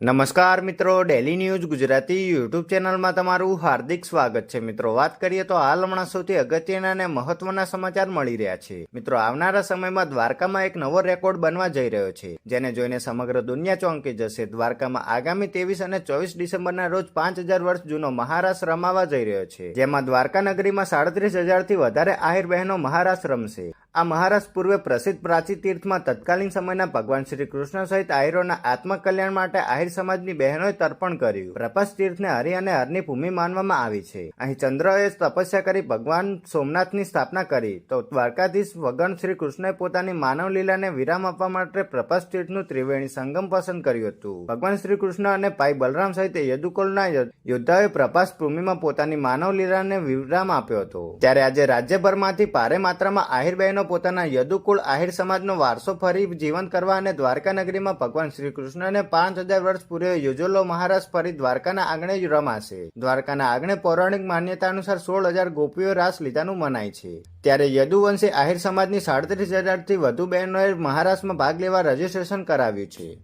નમસ્કાર મિત્રો daily news Gujarati YouTube ચેનલમાં તમારું હાર્દિક સ્વાગત છે. મિત્રો, વાત કરીએ તો હાલ હમણાં સૌથી અગત્યના અને મહત્વના સમાચાર મળી રહ્યા છે. મિત્રો, આવનારા સમયમાં દ્વારકામાં એક નવો રેકોર્ડ બનવા જઈ રહ્યો છે, જેને જોઈને સમગ્ર દુનિયા ચોંકી જશે. દ્વારકામાં આગામી ત્રેવીસ અને ચોવીસ ડિસેમ્બરના રોજ પાંચ હજાર વર્ષ જૂનો મહારાસ રમાવા જઈ રહ્યો છે, જેમાં દ્વારકા નગરીમાં સાડત્રીસ હજારથી વધારે આહિર બહેનો મહારાસ રમશે. આ મહારાષ્ટ્ર પૂર્વે પ્રસિદ્ધ પ્રાચી તીર્થમાં તત્કાલીન સમયના ભગવાન શ્રી કૃષ્ણ સહિત આહિરોના આત્મકલ્યાણ માટે આહિર સમાજની બહેનોએ તર્પણ કર્યું. પ્રપસ તીર્થને હરિ અને હરની ભૂમિ માનવામાં આવી છે. અહીં ચંદ્રએ તપસ્યા કરી ભગવાન સોમનાથની સ્થાપના કરી. તો દ્વારકાધીશ ભગવાન શ્રી કૃષ્ણએ પોતાની માનવ લીલાને વિરામ આપવા માટે પ્રપસ તીર્થનું ત્રિવેણી સંગમ પસંદ કર્યું હતું. ભગવાન શ્રી કૃષ્ણ અને ભાઈ બલરામ સહિત યદુકુલના યોદ્ધાઓએ પ્રપાસ ભૂમિમાં પોતાની માનવ લીલાને વિરામ આપ્યો હતો. ત્યારે આજે રાજ્યભરમાંથી ભારે માત્રામાં આહિર બહેનો પોતાના યદુકુળ આહિર સમાજનો વારસો ફરી જીવંત કરવા અને દ્વારકા નગરીમાં ભગવાન શ્રી કૃષ્ણને પાંચ હજાર વર્ષ પૂર્વે યોજેલો મહારાજ ફરી દ્વારકાના આંગણે રમાશે. દ્વારકાના આંગણે પૌરાણિક માન્યતા અનુસાર સોળ હજાર ગોપીઓ રાસ લીધાનું મનાય છે. ત્યારે યદુવંશી આહિર સમાજની સાડત્રીસ હજારથી વધુ બહેનોએ મહારાષ્ટ્રમાં ભાગ લેવા રજીસ્ટ્રેશન કરાવ્યું છે.